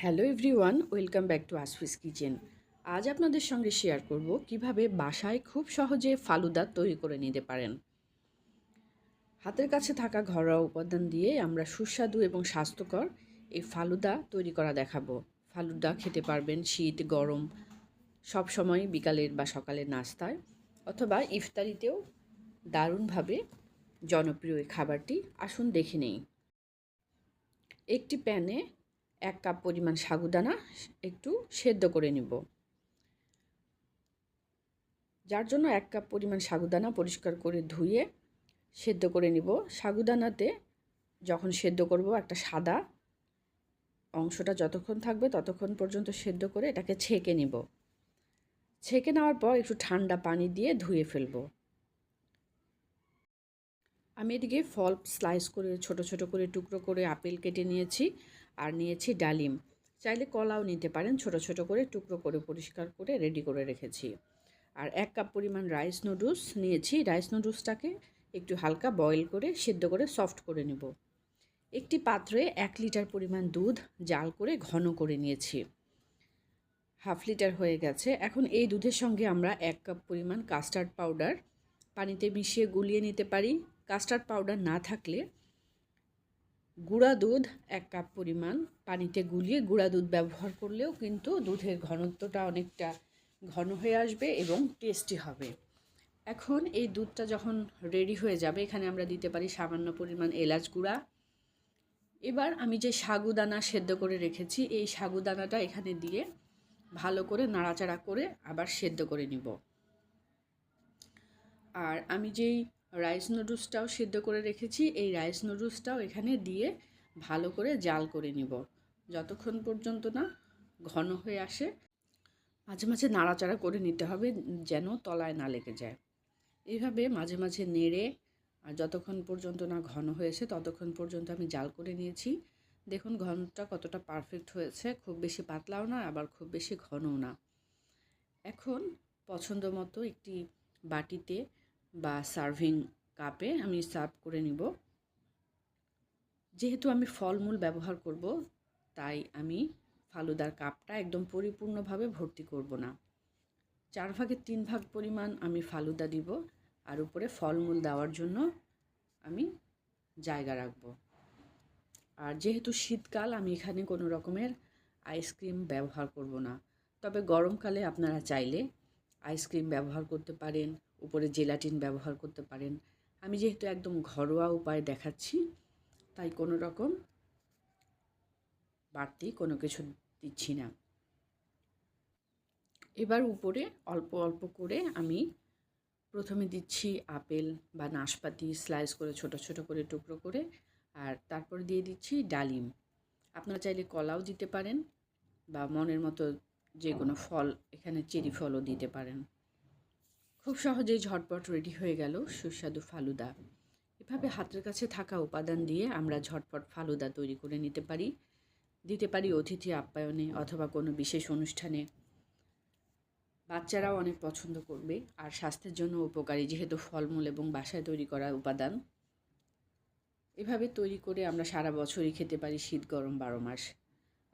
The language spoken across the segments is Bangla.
Hello everyone, welcome back to আসফিস kitchen. আজ আপনাদের সঙ্গে শেয়ার করব কীভাবে বাসায় খুব সহজে ফালুদা তৈরি করে নিতে পারেন। হাতের কাছে থাকা ঘরোয়া উপাদান দিয়ে আমরা সুস্বাদু এবং স্বাস্থ্যকর এই ফালুদা তৈরি করা দেখাবো। ফালুদা খেতে পারবেন শীত, গরম, সব সময় বিকালের বা সকালের নাস্তায় অথবা ইফতারিতেও দারুণভাবে জনপ্রিয় এই খাবারটি। আসুন দেখে নেই। একটি প্যানে এক কাপ পরিমাণ সাগুদানা একটু সেদ্ধ করে নিব। যার জন্য এক কাপ পরিমাণ সাগুদানা পরিষ্কার করে ধুয়ে সেদ্ধ করে নিব। সাগুদানাতে যখন সেদ্ধ করব একটা সাদা অংশটা যতক্ষণ থাকবে ততক্ষণ পর্যন্ত সেদ্ধ করে এটাকে ছেঁকে নিব। ছেঁকে নেওয়ার পর একটু ঠান্ডা পানি দিয়ে ধুয়ে ফেলব। আমি এদিকে ফল স্লাইস করে ছোট ছোট করে টুকরো করে আপেল কেটে নিয়েছি। আর নিয়েছি ডালিম। চাইলে কলাও নিতে পারেন, ছোট ছোট করে, টুকরো করে, পরিষ্কার করে রেডি করে রেখেছি। আর এক কাপ পরিমাণ রাইস নুডলস নিয়েছি। রাইস নুডলসটাকে একটু হালকা বয়েল করে, সেদ্ধ করে সফট করে নেব। একটি পাত্রে এক লিটার পরিমাণ দুধ জাল করে ঘন করে নিয়েছি। হাফ লিটার হয়ে গেছে। এখন এই দুধের সঙ্গে আমরা এক কাপ পরিমাণ কাস্টার্ড পাউডার পানিতে মিশিয়ে গুলিয়ে নিতে পারি। কাস্টার্ড পাউডার না থাকলে গুঁড়া দুধ এক কাপ পরিমাণ। পানিতে গুলিয়ে গুঁড়া দুধ ব্যবহার করলেও কিন্তু দুধের ঘনত্বটা অনেকটা ঘন হয়ে আসবে এবং টেস্টি হবে। এখন এই দুধটা যখন রেডি হয়ে যাবে, এখানে আমরা দিতে পারি সামান্য পরিমাণ এলাচ গুঁড়া। এবার আমি যে সাগুদানা সেদ্ধ করে রেখেছি, এই সাগুদানাটা এখানে দিয়ে ভালো করে নাড়াচাড়া করে আবার সেদ্ধ করে নিব। আর আমি যেই রাইস নুডলসটাও সিদ্ধ করে রেখেছি। এই রাইস নুডলসটাও এখানে দিয়ে ভালো করে জাল করে নিব। যতক্ষণ পর্যন্ত না ঘন হয়ে আসে, মাঝে মাঝে নাড়াচাড়া করে নিতে হবে যেন তলায় না লেগে যায়। এইভাবে মাঝে মাঝে নেড়ে, আর যতক্ষণ পর্যন্ত না ঘন হয়েছে ততক্ষণ পর্যন্ত আমি জাল করে নিয়েছি। দেখুন, ঘনটা কতটা পারফেক্ট হয়েছে। খুব বেশি পাতলাও না আবার খুব বেশি ঘনও না। এখন পছন্দ মতো একটি বাটিতে বা সার্ভিং কাপে আমি সার্ভ করে নিব। যেহেতু আমি ফলমূল ব্যবহার করব, তাই আমি ফালুদার কাপটা একদম পরিপূর্ণভাবে ভর্তি করব না। চার ভাগের তিন ভাগ পরিমাণ আমি ফালুদা দিব, আর উপরে ফলমূল দেওয়ার জন্য আমি জায়গা রাখব। আর যেহেতু শীতকাল, আমি এখানে কোনো রকমের আইসক্রিম ব্যবহার করব না। তবে গরমকালে আপনারা চাইলে আইসক্রিম ব্যবহার করতে পারেন উপরে জেলাটিন ব্যবহার করতে পারেন। আমি যেহেতু একদম ঘরোয়া উপায় দেখাচ্ছি, তাই কোনো রকম বাড়তি কোনো কিছু দিচ্ছি না। এবার উপরে অল্প অল্প করে আমি প্রথমে দিচ্ছি আপেল বা নাশপাতি স্লাইস করে ছোট ছোট করে টুকরো করে, আর তারপর দিয়ে দিচ্ছি ডালিম। আপনারা চাইলে কলাও দিতে পারেন বা মনের মতো যে কোনো ফল, এখানে চেরি ফলও দিতে পারেন। খুব সহজেই ঝটপট রেডি হয়ে গেল সুস্বাদু ফালুদা। এভাবে হাতের কাছে থাকা উপাদান দিয়ে আমরা ঝটপট ফালুদা তৈরি করে নিতে পারি। দিতে পারি অতিথি আপ্যায়নে অথবা কোনো বিশেষ অনুষ্ঠানে। বাচ্চারাও অনেক পছন্দ করবে। আর স্বাস্থ্যের জন্য উপকারী যেহেতু ফলমূল এবং বাসায় তৈরি করা উপাদান। এভাবে তৈরি করে আমরা সারা বছরই খেতে পারি শীত গরম বারো মাস।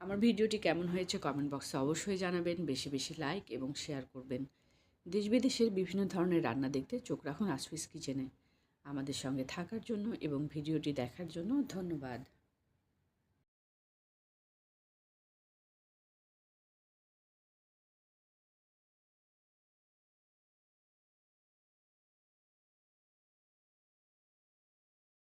আমার ভিডিওটি কেমন হয়েছে কমেন্ট বক্সে অবশ্যই জানাবেন। বেশি বেশি লাইক এবং শেয়ার করবেন। দেশ বিদেশের বিভিন্ন ধরনের রান্না দেখতে চোখ রাখুন আসফিস কিচেনে। আমাদের সঙ্গে থাকার জন্য এবং ভিডিওটি দেখার জন্য ধন্যবাদ।